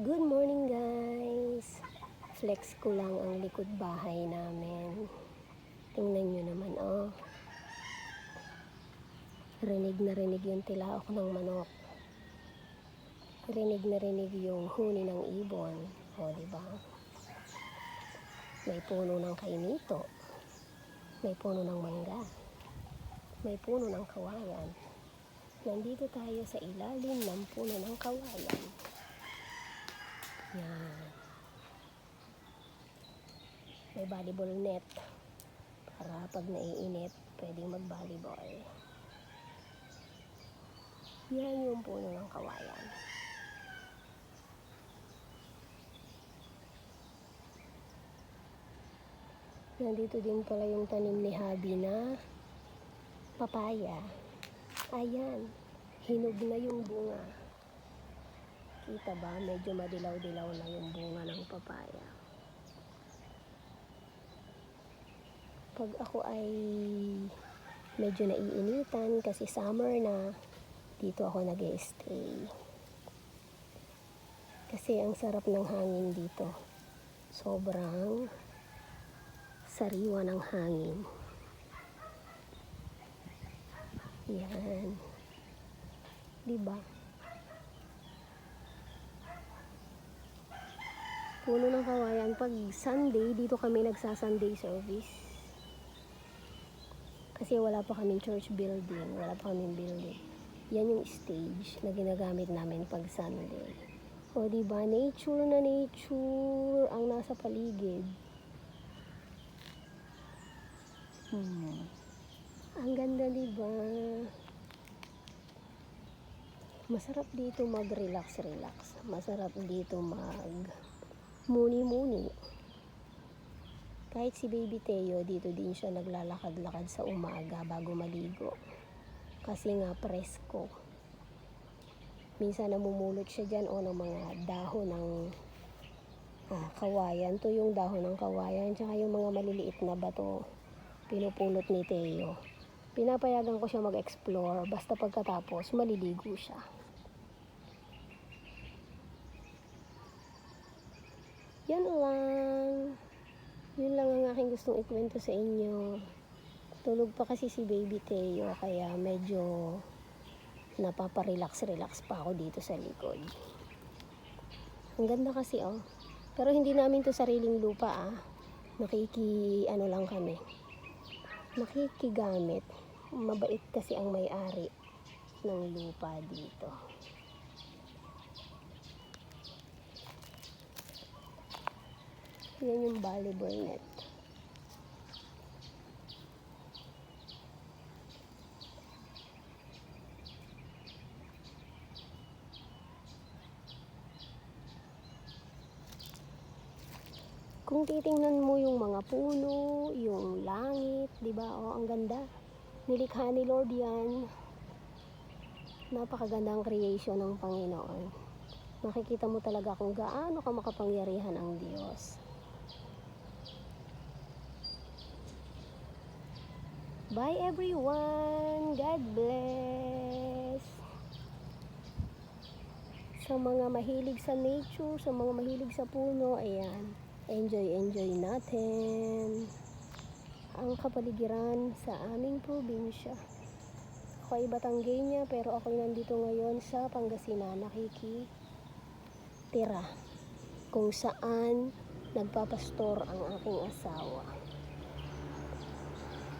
Good morning guys! Flex ko lang ang likod bahay namin. Tingnan nyo naman oh. Rinig na rinig yung tilaok ng manok. Rinig na rinig yung huni ng ibon. O, di ba? May puno ng kainito. May puno ng mangga. May puno ng kawayan. Nandito tayo sa ilalim ng puno ng kawayan. Yan. May volleyball net. Para pag naiinit, pwedeng mag-volleyball. Yan yung puno ng kawayan. Nandito din pala yung tanim ni Habi na papaya. Ayan, hinog na yung bunga. Kita ba? Medyo madilaw-dilaw na yung bunga ng papaya. Pag ako ay medyo naiinitan kasi summer na, dito ako nag stay Kasi ang sarap ng hangin dito. Sobrang sariwa ng hangin. Yan. Diba? Puno ng kawayan. Pag Sunday, dito kami nagsa-Sunday service. Kasi wala pa kaming church building. Wala pa kaming building. Yan yung stage na ginagamit namin pag Sunday. O diba, nature na nature ang nasa paligid. Hmm. Ang ganda, di ba? Masarap dito mag-relax-relax. Masarap dito mag muni-muni. Kahit si Baby Teo, dito din siya naglalakad-lakad sa umaga bago maligo. Kasi nga presko. Minsan namumulot siya dyan o ng mga dahon ng ah, kawayan. To yung dahon ng kawayan. Tsaka yung mga maliliit na bato pinupulot ni Teo. Pinapayagan ko siya mag-explore basta pagkatapos maliligo siya. Yan lang. Yun lang ang aking gustong ikwento sa inyo. Tulog pa kasi si baby Teo kaya medyo napaparelax-relax pa ako dito sa likod. Ang ganda kasi oh. Pero hindi namin to sariling lupa ah. Nakiki ano lang kami nakikigamit. Mabait kasi ang may-ari ng lupa dito. Yan yung volleyball net. Kung titingnan mo yung mga puno, yung langit, 'di ba? Oh, ang ganda. Nilikha ni Lord 'yan. Napakagandang creation ng Panginoon. Makikita mo talaga kung gaano ka makapangyarihan ang Diyos. Bye everyone. God bless. Sa mga mahilig sa nature, sa mga mahilig sa puno, ayan enjoy enjoy natin ang kapaligiran sa aming probinsya. Ako ay Batanggenya pero ako nandito ngayon sa Pangasinan nakiki tira kung saan nagpapastor ang aking asawa.